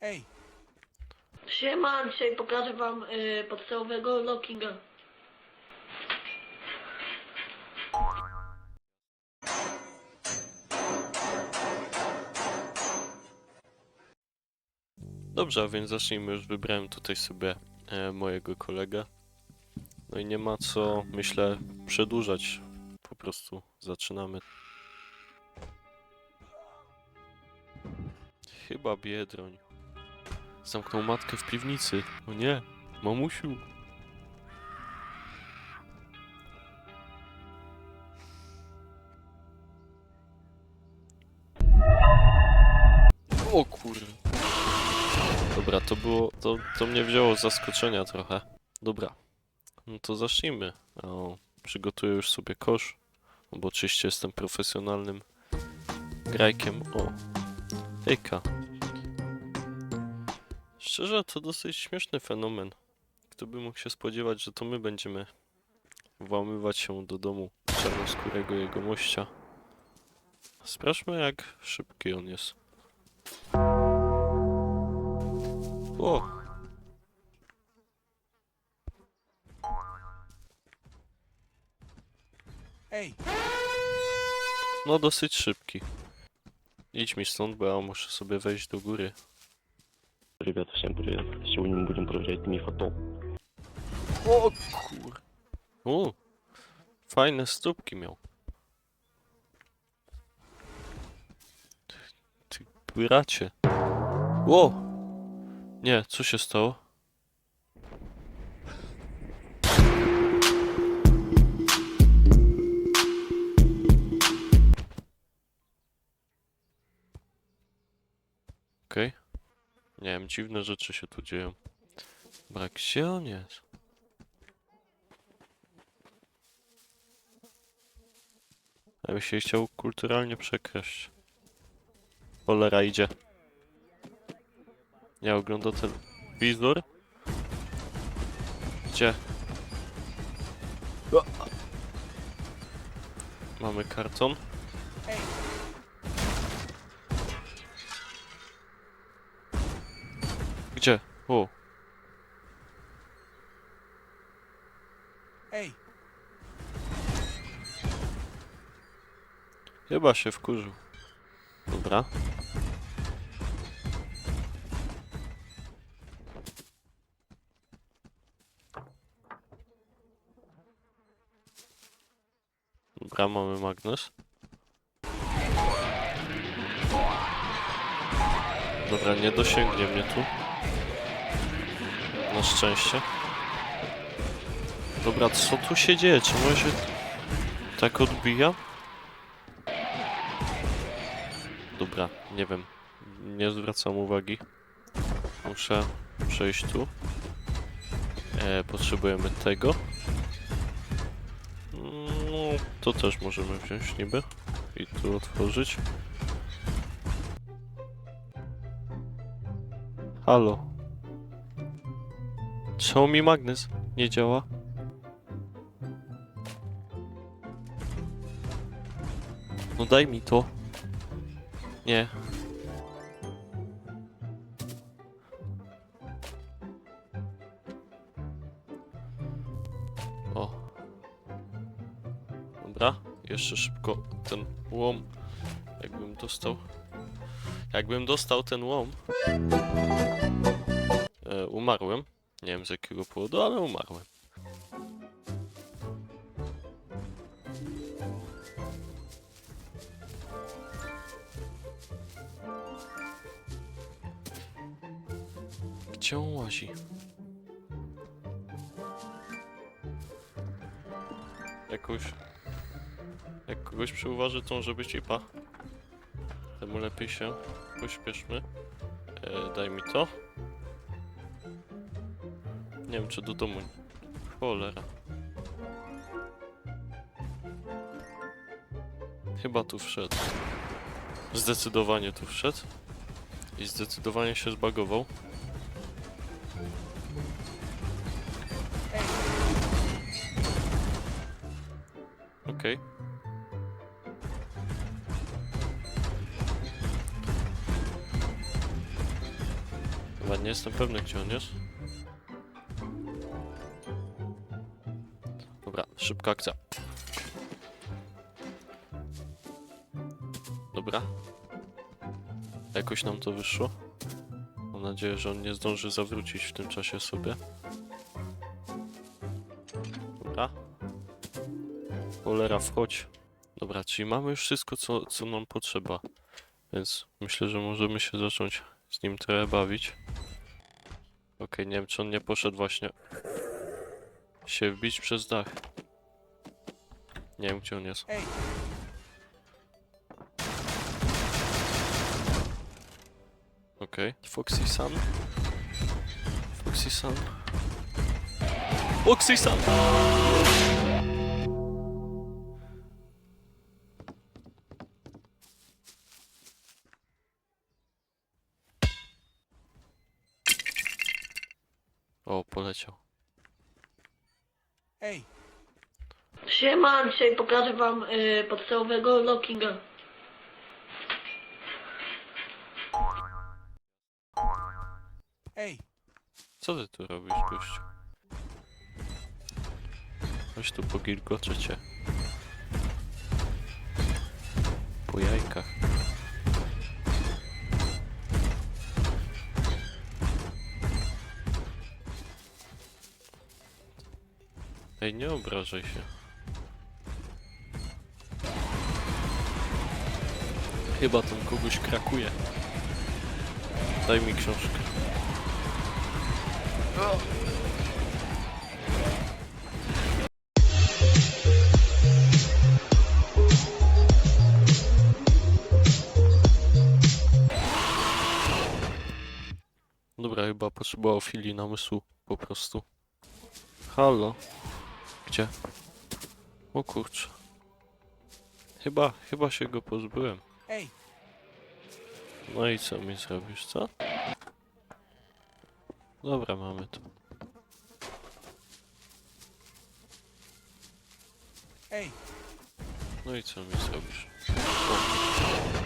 Ej, Siema, dzisiaj pokażę wam y, podstawowego lockinga. Dobrze, a więc zacznijmy. Już wybrałem tutaj sobie e, mojego kolegę. No i nie ma co, myślę, przedłużać. Po prostu zaczynamy. Chyba Biedroń. Zamknął matkę w piwnicy. O nie, mamusiu. O kurde. Dobra, to było. To, to mnie wzięło z zaskoczenia trochę. Dobra. No to zacznijmy. O, przygotuję już sobie kosz. no Bo oczywiście jestem profesjonalnym grajkiem. O. Hejka. Szczerze, to dosyć śmieszny fenomen. Kto by mógł się spodziewać, że to my będziemy włamywać się do domu czarnoskórego jego mościa. Sprawdźmy, jak szybki on jest. O! ej, No dosyć szybki. Idź mi stąd, bo ja muszę sobie wejść do góry. ребята, всем привет. Сегодня мы будем проверять миф о том. О, кур. О, файно ступки мел. Ты пираче. О! нет, что сейчас стало? Окей. Okay. Nie wiem, dziwne rzeczy się tu dzieją. Brak gdzie on jest? Ja bym się chciał kulturalnie przekraść. Cholera idzie. Nie ogląda telewizor? Gdzie? Mamy karton. O, ej, chyba się wkurzył. Dobra. Dobra, mamy magnes. Dobra, nie dosięgnie mnie tu. Na szczęście. Dobra, co tu się dzieje? Czemu się tak odbija? Dobra, nie wiem. Nie zwracam uwagi. Muszę przejść tu. E, potrzebujemy tego. No, to też możemy wziąć niby. I tu otworzyć. Halo. Czemu mi magnes nie działa? No daj mi to. Nie. O. Dobra, jeszcze szybko ten łom. Jakbym dostał. Jakbym dostał ten łom. E, umarłem. Nie wiem z jakiego powodu, ale umarłem. Gdzie on łazi? Jakoś... Jak kogoś przyuważy, to może być IPA. Temu lepiej się pośpieszmy. E, daj mi to. Nie wiem, czy do domu... Cholera. Chyba tu wszedł. Zdecydowanie tu wszedł. I zdecydowanie się zbagował. Okej. Chyba nie jestem pewny, gdzie on jest. Szybka akcja. Dobra. Jakoś nam to wyszło. Mam nadzieję, że on nie zdąży zawrócić w tym czasie sobie. Dobra. Cholera, wchodź. Dobra, czyli mamy już wszystko, co, co nam potrzeba. Więc myślę, że możemy się zacząć z nim trochę bawić. Okej, nie wiem, czy on nie poszedł właśnie się wbić przez dach. Nie wiem, gdzie on jest. Ej. Okej. Foxy Sun. Foxy Sun. Foxy Sun! O, poleciał. Ej, Siema, dzisiaj pokażę wam y, podstawowego lockinga. ej, Co ty tu robisz, gościu? Chodź tu pogilgoczę cię. Po jajkach. Ej, nie obrażaj się. Chyba tam kogoś krakuje. Daj mi książkę. Dobra, chyba potrzebował chwili namysłu po prostu. Halo? Gdzie? O kurczę. Chyba, chyba się go pozbyłem. Ej, No i co mi zrobisz, co? Dobra, mamy to. ej, No i co mi zrobisz? O,